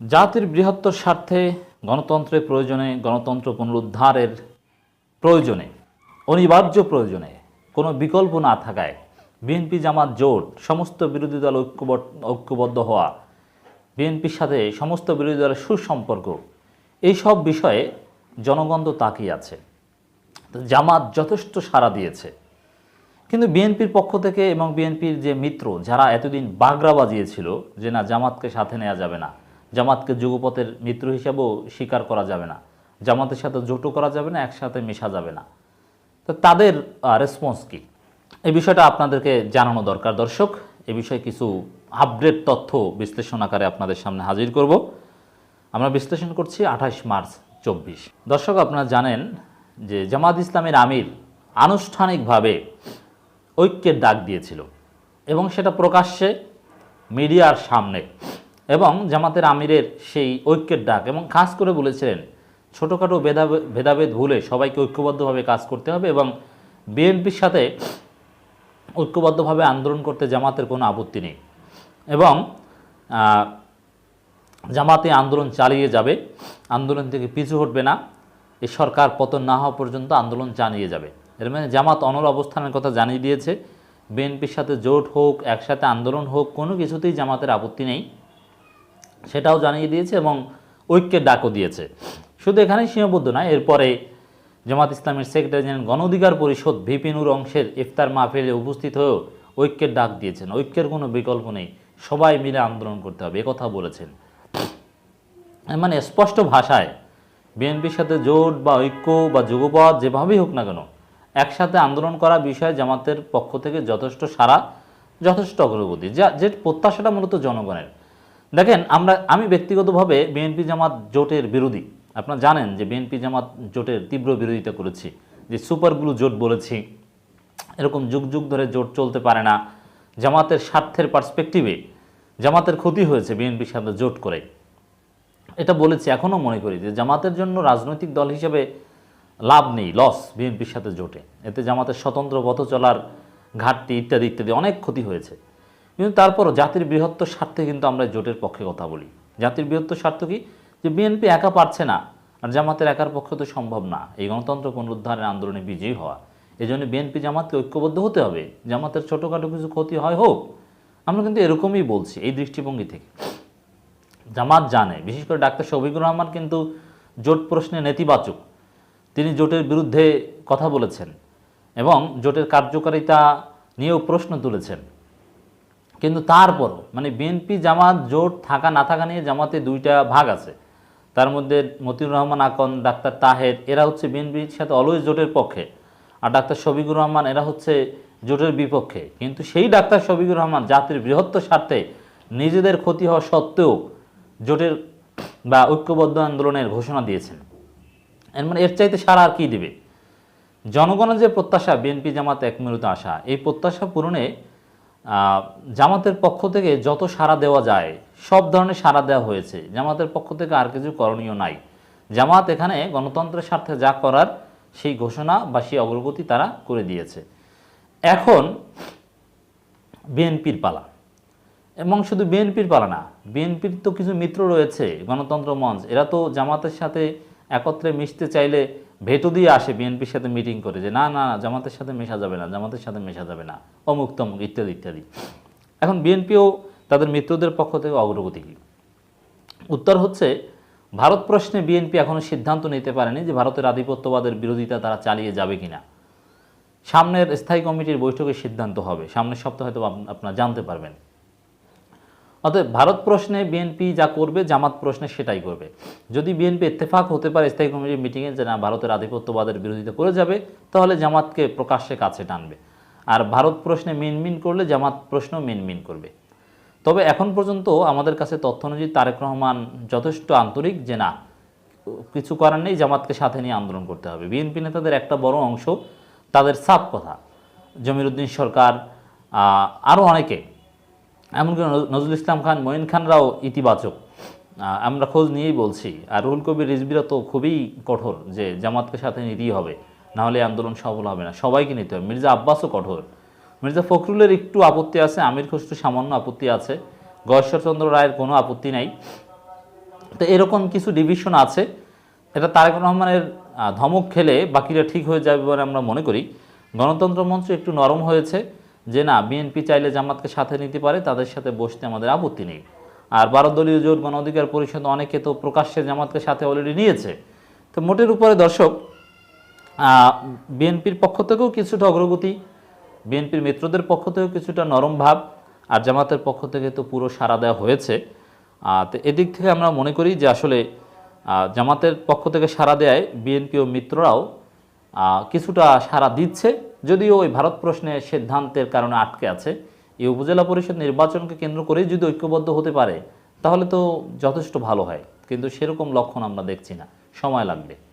জাতির বৃহত্তর স্বার্থে গণতন্ত্রের প্রয়োজনে, গণতন্ত্র পুনরুদ্ধারের প্রয়োজনে, অনিবার্য প্রয়োজনে কোনো বিকল্প না থাকায় বিএনপি, জামাত, জোট সমস্ত বিরোধী দল ঐক্যবদ্ধ ঐক্যবদ্ধ হওয়া, বিএনপির সাথে সমস্ত বিরোধী দলের সুসম্পর্ক এই সব বিষয়ে জনগণ তো তাকিয়ে আছে। জামাত যথেষ্ট সাড়া দিয়েছে। কিন্তু বিএনপির পক্ষ থেকে এবং বিএনপির যে মিত্র যারা এতদিন বাগড়া বাজিয়েছিল যে না, জামাতকে সাথে নেওয়া যাবে না জামাতকে যুগপথের মিত্র হিসাবেও স্বীকার করা যাবে না। জামাতের সাথে জোটও করা যাবে না, একসাথে মেশা যাবে না। তো তাদের রেসপন্স কি? এই বিষয়টা আপনাদেরকে জানানো দরকার। দর্শক, এ বিষয়ে কিছু আপডেট তথ্য বিশ্লেষণ আকারে আপনাদের সামনে হাজির করব। আমরা বিশ্লেষণ করছি আঠাশ মার্চ চব্বিশ। দর্শক, আপনারা জানেন যে জামাত ইসলামের আমির আনুষ্ঠানিকভাবে ঐক্যের ডাক দিয়েছিল এবং সেটা প্রকাশ্যে মিডিয়ার সামনে এবং জামাতের আমিরের সেই ঐক্যের ডাক এবং খাস করে বলেছিলেন, ছোটোখাটো ভেদাভেদ ভেদাভেদ ভুলে সবাইকে ঐক্যবদ্ধভাবে কাজ করতে হবে এবং বিএনপির সাথে ঐক্যবদ্ধভাবে আন্দোলন করতে জামাতের কোনো আপত্তি নেই এবং জামাতে আন্দোলন চালিয়ে যাবে, আন্দোলন থেকে পিছু হটবে না এই সরকার পতন না হওয়া পর্যন্ত আন্দোলন চালিয়ে যাবে। এর মানে জামাত অনর অবস্থানের কথা জানিয়ে দিয়েছে, বিএনপির সাথে জোট হোক, একসাথে আন্দোলন হোক, কোনো কিছুতেই জামাতের আপত্তি নেই। সেটাও জানিয়ে দিয়েছে এবং ঐক্যের ডাকও দিয়েছে। শুধু এখানেই সীমাবদ্ধ নয় এরপরে জামাত ইসলামের সেক্রেটারি জেনারেল গণ অধিকার পরিষদ ভিপিনুর অংশের ইফতার মাহফিলে উপস্থিত হয়েও ঐক্যের ডাক দিয়েছেন। ঐক্যের কোনো বিকল্প নেই, সবাই মিলে আন্দোলন করতে হবে, একথা বলেছেন। মানে স্পষ্ট ভাষায়, বিএনপির সাথে জোট বা ঐক্য বা যুগপথ যেভাবেই হোক না কেন, একসাথে আন্দোলন করা বিষয়ে জামাতের পক্ষ থেকে যথেষ্ট সারা যথেষ্ট অগ্রগতি। যা যে প্রত্যাশাটা মূলত জনগণের দেখেন, আমরা, আমি ব্যক্তিগতভাবে বিএনপি জামাত জোটের বিরোধী। আপনারা জানেন যে বিএনপি জামাত জোটের তীব্র বিরোধিতা করেছি, যে সুপার ব্লু জোট বলেছি। এরকম যুগ যুগ ধরে জোট চলতে পারে না। জামাতের স্বার্থের পার্সপেক্টিভে জামাতের ক্ষতি হয়েছে বিএনপির সাথে জোট করে। এটা বলেছি এখনও মনে করি যে জামাতের জন্য রাজনৈতিক দল হিসেবে লাভ নেই লস বিএনপির সাথে জোটে। এতে জামাতের স্বতন্ত্র পথ চলার ঘাটতি ইত্যাদি ইত্যাদি অনেক ক্ষতি হয়েছে। কিন্তু তারপরও জাতির বৃহত্তর স্বার্থে কিন্তু আমরা জোটের পক্ষে কথা বলি। জাতির বৃহত্তর স্বার্থ কি? যে বিএনপি একা পারছে না আর জামাতের একার পক্ষে তো সম্ভব না। এই গণতন্ত্র পুনরুদ্ধারের আন্দোলনে বিজয়ী হওয়া। এই জন্য বিএনপি জামাতকে ঐক্যবদ্ধ হতে হবে। জামাতের ছোটোখাটো কিছু ক্ষতি হয় হোক। আমরা কিন্তু এরকমই বলছি এই দৃষ্টিভঙ্গি থেকে। জামাত জানে, বিশেষ করে ডাক্তার শফিকুর রহমান কিন্তু জোট প্রশ্নে নেতিবাচক। তিনি জোটের বিরুদ্ধে কথা বলেছেন এবং জোটের কার্যকারিতা নিয়েও প্রশ্ন তুলেছেন। কিন্তু তারপরও মানে বিএনপি জামাত জোট থাকা না থাকা নিয়ে জামাতে দুইটা ভাগ আছে। তার মধ্যে মতিউর রহমান, আকন, ডাক্তার তাহের, এরা হচ্ছে বিএনপির সাথে অলওয়েজ জোটের পক্ষে। আর ডাক্তার শফিকুর রহমান, এরা হচ্ছে জোটের বিপক্ষে। কিন্তু সেই ডাক্তার শফিকুর রহমান জাতির বৃহত্তর স্বার্থে নিজেদের ক্ষতি হওয়া সত্ত্বেও জোটের বা ঐক্যবদ্ধ আন্দোলনের ঘোষণা দিয়েছেন। এর মানে এর চাইতে সারা আর কী দেবে? জনগণের যে প্রত্যাশা, বিএনপি জামাত এক আসা, এই প্রত্যাশা পূরণে জামাতের পক্ষ থেকে যত সাড়া দেওয়া যায়, সব ধরনের সাড়া দেওয়া হয়েছে। জামাতের পক্ষ থেকে আর কিছু করণীয় নাই। জামাত এখানে গণতন্ত্রের স্বার্থে যা করার, সেই ঘোষণা বা সেই অগ্রগতি তারা করে দিয়েছে। এখন বিএনপির পালা। এবং শুধু বিএনপির পালা না, বিএনপির তো কিছু মিত্র রয়েছে, গণতন্ত্র মঞ্চ। এরা তো জামাতের সাথে একত্রে মিশতে চাইলে ভেটো দিয়ে আসে বিএনপির সাথে মিটিং করে যে, না না জামাতের সাথে মেশা যাবে না, জামাতের সাথে মেশা যাবে না। অমুক তমুক, ইত্যাদি ইত্যাদি। এখন বিএনপিও তাদের মিত্রদের পক্ষ থেকে অগ্রগতি কী? উত্তর হচ্ছে, ভারত প্রশ্নে বিএনপি এখনও সিদ্ধান্ত নিতে পারেনি যে ভারতের আধিপত্যবাদের বিরোধিতা তারা চালিয়ে যাবে কিনা। সামনের স্থায়ী কমিটির বৈঠকে সিদ্ধান্ত হবে। সামনের সপ্তাহে হয়তো আপ- আপনারা জানতে পারবেন। অতএব ভারত প্রশ্নে বিএনপি যা করবে, জামাত প্রশ্নে সেটাই করবে। যদি বিএনপি ইত্তেফাক হতে পারে, স্থায়ী কমিটির মিটিংয়ে যে না ভারতের আধিপত্যবাদের বিরোধিতা করে যাবে, তাহলে জামাতকে প্রকাশ্যে কাছে টানবে। আর ভারত প্রশ্নে মিনমিন করলে জামাত প্রশ্ন মিনমিন করবে। তবে এখন পর্যন্ত আমাদের কাছে তথ্য অনুযায়ী তারেক রহমান যথেষ্ট আন্তরিক যে না, কিছু করার নেই, জামাতকে সাথে নিয়ে আন্দোলন করতে হবে। বিএনপি নেতাদের একটা বড় অংশ তাদের সাপ কথা। জমিরুদ্দিন সরকার আরও অনেকে এমনকি নজ- নজরুল ইসলাম খান, মঈন খানরাও ইতিবাচক। আমরা খোঁজ নিয়েই বলছি, আর রুহুল কবির রিজবিরা তো খুবই কঠোর যে জামাতকে সাথে নিতেই হবে নাহলে আন্দোলন সফল হবে না। সবাইকে নিতে হবে। মির্জা আব্বাসও কঠোর। মির্জা ফখরুলের একটু আপত্তি আছে, আমির খসরু সামান্য আপত্তি আছে। গয়েশ্বরচন্দ্র রায়ের কোনো আপত্তি নাই। তো এরকম কিছু ডিভিশন আছে, এটা তারেক রহমানের ধমক খেলে বাকিরা ঠিক হয়ে যাবে বলে আমরা মনে করি। গণতন্ত্র মঞ্চ একটু নরম হয়েছে। যে না বিএনপি চাইলে জামাতকে সাথে নিতে পারে, তাদের সাথে বসতে আমাদের আপত্তি নেই। আর বারো দলীয় জোট গণ অধিকার পরিষদ অনেকে তো প্রকাশ্যে জামাতকে সাথে অলরেডি নিয়েছে। তো মোটের উপরে দর্শক বিএনপির পক্ষ থেকেও কিছুটা অগ্রগতি বিএনপির মিত্রদের পক্ষ থেকেও কিছুটা নরম ভাব, আর জামাতের পক্ষ থেকে তো পুরো সাড়া দেওয়া হয়েছে। তো এদিক থেকে আমরা মনে করি যে আসলে জামাতের পক্ষ থেকে সাড়া দেয় বিএনপি ও মিত্ররাও কিছুটা সাড়া দিচ্ছে। যদিও ওই ভারত প্রশ্নে সিদ্ধান্তের কারণে আটকে আছে, এই উপজেলা পরিষদ নির্বাচনকে কেন্দ্র করে যদি ঐক্যবদ্ধ হতে পারে, তাহলে তো যথেষ্ট ভালো হয়। কিন্তু সেরকম লক্ষণ আমরা দেখছি না। সময় লাগবে।